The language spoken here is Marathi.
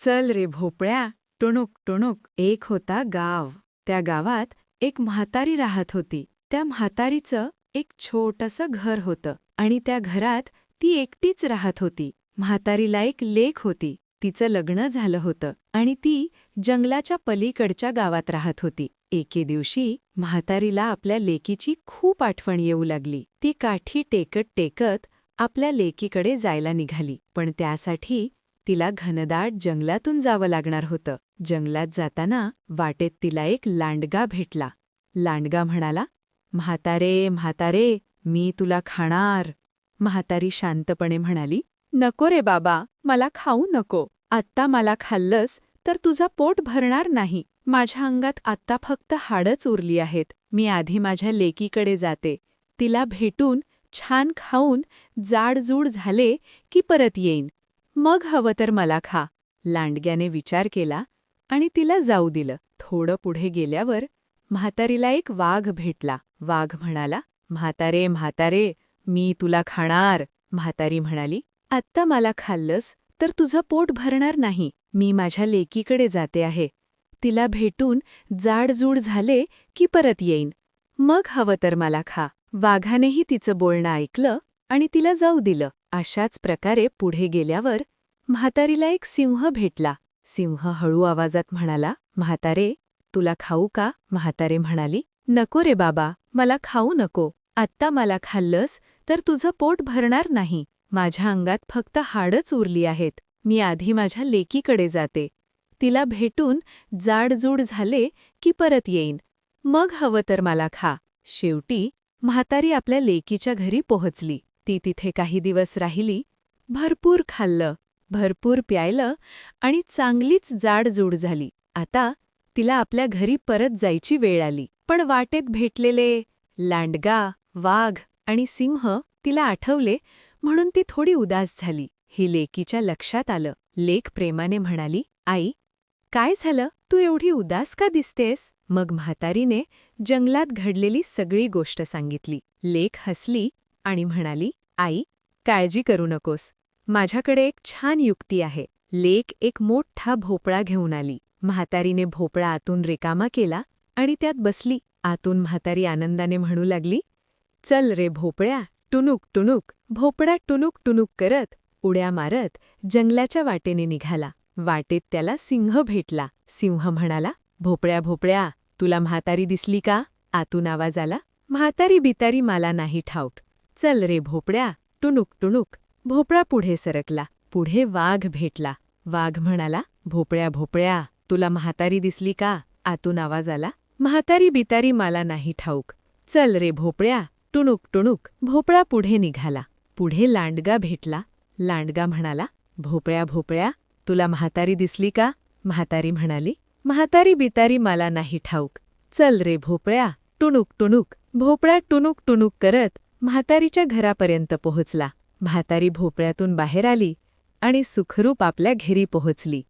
चल रे भोपळ्या. टुणूक टुणूक एक होता गाव. त्या गावात एक म्हातारी राहत होती. त्या म्हातारीचं एक छोटंसं घर होतं आणि त्या घरात ती एकटीच राहत होती. म्हातारीला एक लेक होती. तिचं लग्न झालं होतं आणि ती जंगलाच्या पलीकडच्या गावात राहत होती. एके दिवशी म्हातारीला आपल्या लेकीची खूप आठवण येऊ लागली. ती काठी टेकत टेकत आपल्या लेकीकडे जायला निघाली. पण त्यासाठी तिला घनदाट जंगलातून जावं लागणार होतं. जंगलात जाताना वाटेत तिला एक लांडगा भेटला. लांडगा म्हणाला म्हातारे म्हातारे मी तुला खाणार. म्हातारी शांतपणे म्हणाली नको रे बाबा मला खाऊ नको. आत्ता मला खाल्लंस तर तुझा पोट भरणार नाही. माझ्या अंगात आत्ता फक्त हाडच उरली आहेत. मी आधी माझ्या लेकीकडे जाते. तिला भेटून छान खाऊन जाडजूड झाले की परत येईन. मग हवं तर मला खा. लांडग्याने विचार केला आणि तिला जाऊ दिलं. थोडं पुढे गेल्यावर म्हातारीला एक वाघ भेटला. वाघ म्हणाला म्हातारे म्हातारे मी तुला खाणार. म्हातारी म्हणाली आत्ता मला खाल्लंस तर तुझं पोट भरणार नाही. मी माझ्या लेकीकडे जाते आहे. तिला भेटून जाडजूड झाले की परत येईन. मग हवं तर मला खा. वाघानेही तिचं बोलणं ऐकलं आणि तिला जाऊ दिलं. अशाच प्रकारे पुढे गेल्यावर म्हातारीला एक सिंह भेटला. सिंह हळू आवाजात म्हणाला म्हातारे तुला खाऊ का? म्हातारे म्हणाली नको रे बाबा मला खाऊ नको. आत्ता मला खाल्लंस तर तुझं पोट भरणार नाही. माझ्या अंगात फक्त हाडच उरली आहेत. मी आधी माझ्या लेकीकडे जाते. तिला भेटून जाडजूड झाले की परत येईन. मग हवं तर मला खा. शेवटी म्हातारी आपल्या लेकीच्या घरी पोहोचली. ती तिथे काही दिवस राहिली भरपूर खाल्लं भरपूर प्यायलं आणि चांगलीच जाडजूड झाली. आता तिला आपल्या घरी परत जायची वेळ आली. पण वाटेत भेटलेले लांडगा वाघ आणि सिंह तिला आठवले म्हणून ती थोडी उदास झाली. ही लेकीच्या लक्षात आलं. लेक प्रेमाने म्हणाली आई काय झालं? तू एवढी उदास का दिसतेस? मग म्हातारीने जंगलात घडलेली सगळी गोष्ट सांगितली. लेख हसली आणि म्हणाली आई काळजी करू नकोस. माझ्याकडे एक छान युक्ती आहे. लेक एक मोठा भोपळा घेऊन आली. म्हातारीने भोपळा आतून रिकामा केला आणि त्यात बसली. आतून म्हातारी आनंदाने म्हणू लागली चल रे भोपळ्या टुनुक टुनुक भोपळा टुनुक टुनुक करत उड्या मारत जंगलाच्या वाटेने निघाला. वाटेत त्याला सिंह भेटला. सिंह म्हणाला भोपळ्या भोपळ्या तुला म्हातारी दिसली का? आतून आवाज आला म्हातारी बितारी मला नाही ठाऊक. चल रे भोपळ्या. टुणूक टुणूक. भोपळा पुढे सरकला. पुढे वाघ भेटला. वाघ म्हणाला भोपळ्या भोपळ्या तुला म्हातारी दिसली का? आतून आवाज आला. म्हातारी बितारी मला नाही ठाऊक. चल रे भोपळ्या. टुणूक टुणूक. भोपळा पुढे निघाला. पुढे लांडगा भेटला. लांडगा म्हणाला भोपळ्या भोपळ्या तुला म्हातारी दिसली का? म्हातारी म्हणाली म्हातारी बितारी मला नाही ठाऊक. चल रे भोपळ्या. टुणूक टुणूक. भोपळा टुणूक टुणूक करत म्हातारीच्या घरापर्यंत पोहोचला. म्हातारी भोपळ्यातून बाहेर आली आणि सुखरूप आपल्या घेरी पोहोचली.